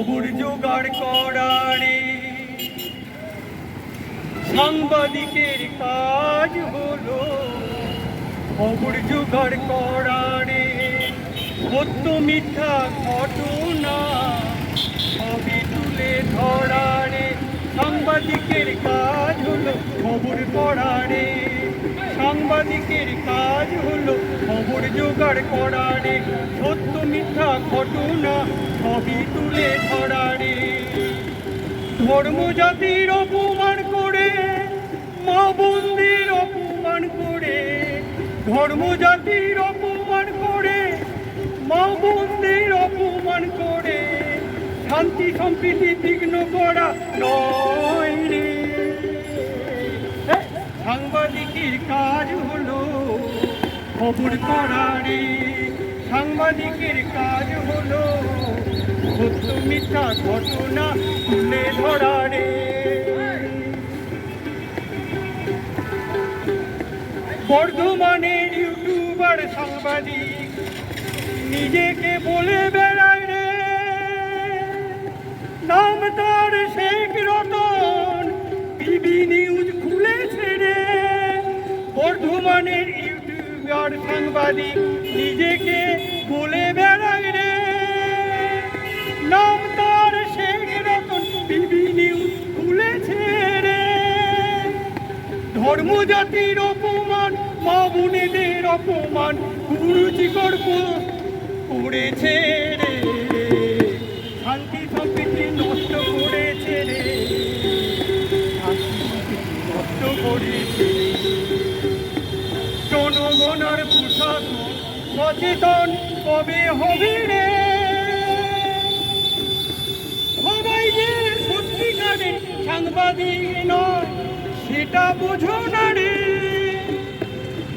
খবর জোগাড় করারে সাংবাদিকের কাজ হলো খবর জোগাড় করারে সত্য মিথ্যা ঘটনা সবই তুলে ধরারে সাংবাদিকের কাজ হলো খবর পড়ারে সাংবাদিকের কাজ হলো খবর জোগাড় করারে সত্য মিথ্যা ঘটনা সবই তুলে ধরারে। ধর্ম জাতির অপমান করে, মা বন্দির অপমান করে। ধর্ম জাতির অপমান করে, মা বন্দির অপমান করে। শান্তি, সম্প্রীতি, বিঘ্ন করা নয় রে। সাংবাদিকের কাজ হলো খবর করা রে। সাংবাদিকের কাজ হলো মিথ্যা ঘটনা তুলে ধরা রে। বর্ধমানের ইউটিউবার সাংবাদিক নিজেকে বলে বেড়ায় রে। নাম তার শেখ রতন টিভি নিউজ খুলেছে রে। বর্ধমানের ইউটিউবার সাংবাদিক, নিজেকে বলে বেড়ায় রে। নাম তার শেখ রতন, টিভি নিউজ খুলেছে রে। ধর্ম জাতির অপমান, মা বোনেদের অপমান কুরুচিকর করেছে রে। সচেতন কবে হবে রে সবাই যে সত্যিকারে সাংবাদিক নয়, সেটা বোঝো না রে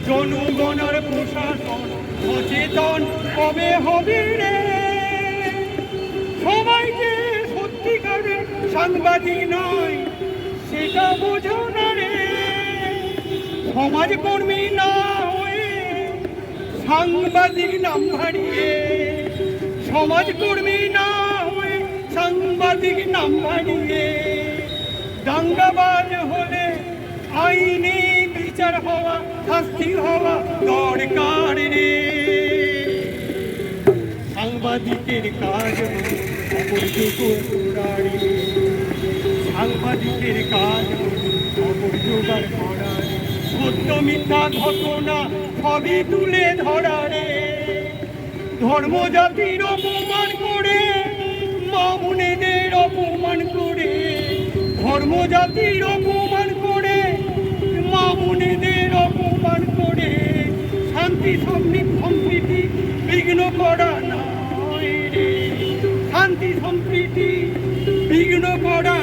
জনগণের প্রশাসন সচেতন কবে হবে রে সবাই যে সত্যিকারে সাংবাদিক নয়, সেটা বোঝো না রে সমাজকর্মী না হয়ে সাংবাদিক নাম হারিয়ে, সমাজকর্মী না হয়ে সাংবাদিক নাম হারিয়ে, দাঙ্গাবাজ হলে আইনি বিচার হওয়া, শাস্তি হওয়া দরকার রে। সাংবাদিকের কাজ সাংবাদিকের কাজ জোগাড় করা সত্য মিথ্যা ঘটনা সবই তুলে ধরা রে। ধর্ম জাতির অপমান করে মা বোনেদের অপমান করে, ধর্ম জাতির অপমান করে মা বোনেদের অপমান করে। শান্তি সম্প্রীতি বিঘ্ন করা নয় রে। শান্তি সম্প্রীতি বিঘ্ন করা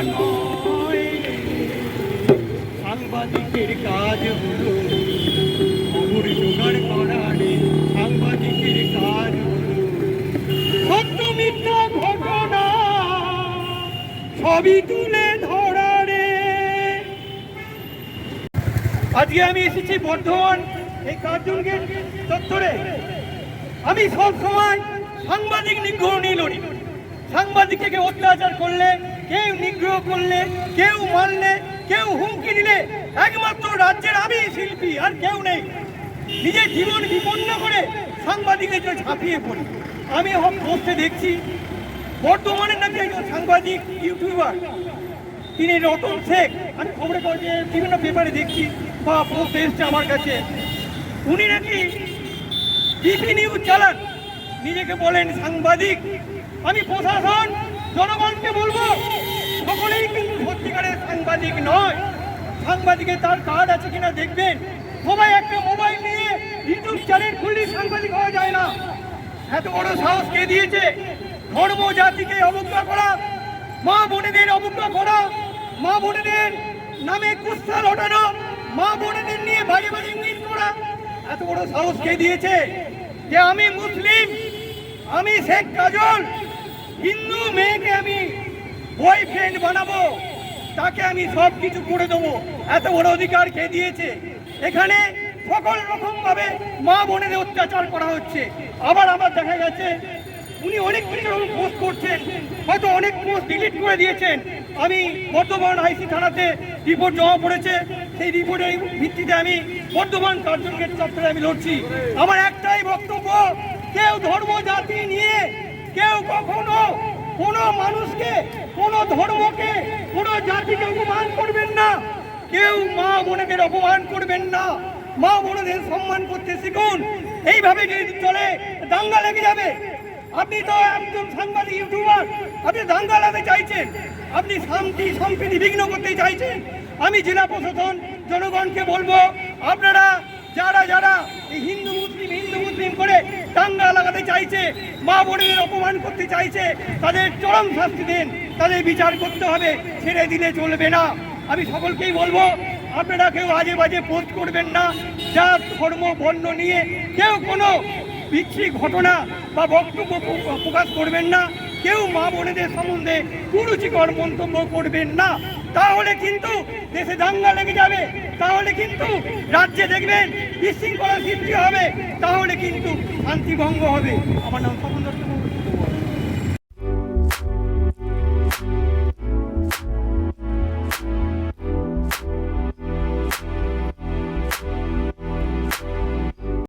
সাংবাদিকের তুলে ধরা রে আজকে আমি এসেছি বর্ধমান এই কার্জন গেট চত্বরে আমি সব সময় সাংবাদিক নিগ্রহ নিয়ে লড়ি। সাংবাদিককে অত্যাচার করলে, কেউ নিগ্রহ করলে, কেউ মারলে কেউ হুমকি দিলে, একমাত্র রাজ্যের আমি শিল্পী, আর কেউ নেই। নিজের জীবন বিপন্ন করে সাংবাদিকের জন্য ঝাঁপিয়ে পড়ি। আমি হব পোস্টে দেখছি, বর্তমানে নাকি একজন সাংবাদিক, ইউটিউবার। তিনি রতন শেখ। আমি খবরে কাগজে বিভিন্ন পেপারে দেখছি বা পোস্ট এসছে আমার কাছে। উনি নাকি টিভি নিউজ চালান। নিজেকে বলেন সাংবাদিক। আমি প্রশাসন, জনগণকে বলব, সকলেই কিন্তু সত্যিকারের সাংবাদিক নয়। সাংবাদিকের তার কার্ড আছে কিনা দেখবেন। সবাই একটা মোবাইল নিয়ে ইউটিউব চ্যানেল খুললেই সাংবাদিক হওয়া যায় না। এত বড় সাহস কে দিয়েছে? ধর্ম, জাতিকে অবজ্ঞা করা, মা বোনেদের অবজ্ঞা করা, মা বোনেদের নামে কুস্তা লটানো, মা বোনেদের নিয়ে বাজে বাজে ইঙ্গিত করা। এত বড় সাহস কে দিয়েছে? যে আমি মুসলিম, আমি শেখ কাজল হিন্দু মেয়েকে আমি বয়ফ্রেন্ড বানাবো, তাকে আমি সব কিছু করে দেবো। এত বড় অধিকার কে দিয়েছে? এখানে সকল রকম ভাবে মা বোনেদের অত্যাচার করা হচ্ছে। আবার আবার দেখা গেছে, উনি অনেক কিছু পোস্ট করছেন, হয়তো অনেক পোস্ট ডিলিট করে দিয়েছেন। আমি বর্ধমান আইসি থানাতে রিপোর্ট জমা পড়েছে, সেই রিপোর্টের ভিত্তিতে আমি বর্ধমান কার্জন গেট চত্বরে আমি লড়ছি। আমার একটাই বক্তব্য, কেউ ধর্ম জাতি নিয়ে কেউ কখনো কোনো মানুষকে, কোনো ধর্মকে, কোনো জাতিকে অপমান করবেন না। কেউ মা বোনেদের অপমান করবেন না। মা বোনেদের সম্মান করতে শিখুন। এইভাবে যদি চলে, দাঙ্গা লেগে যাবে। আপনি তো একজন সাংবাদিক ইউটিউবার। আপনি দাঙ্গা লাগাতে চাইছেন। আপনি শান্তি সম্প্রীতি বিঘ্ন করতে চাইছেন। আমি জেলা প্রশাসন, জনগণকে বলব, আপনারা যারা যারা এই হিন্দু মুসলিম হিন্দু মুসলিম করে দাঙ্গা লাগাতে চাইছে, মা বোনের অপমান করতে চাইছে, তাদের চরম শাস্তি দিন, তাদের বিচার করতে হবে, ছেড়ে দিলে চলবে না। আমি সকলকেই বলব, আপনারা কেউ আজে বাজে পোস্ট করবেন না যা ধর্ম, বর্ণ নিয়ে কেউ কোনো বিচ্ছিরি ঘটনা বা বক্তব্য প্রকাশ করবেন না, কেউ মা বোনেদের সম্বন্ধে কুরুচিকর মন্তব্য করবেন না। তাহলে কিন্তু দেশে দাঙ্গা লেগে যাবে। তাহলে কিন্তু রাজ্যে দেখবেন বিশৃঙ্খলা সৃষ্টি হবে। তাহলে কিন্তু শান্তি ভঙ্গ হবে। আমার নাম স্বপন দত্ত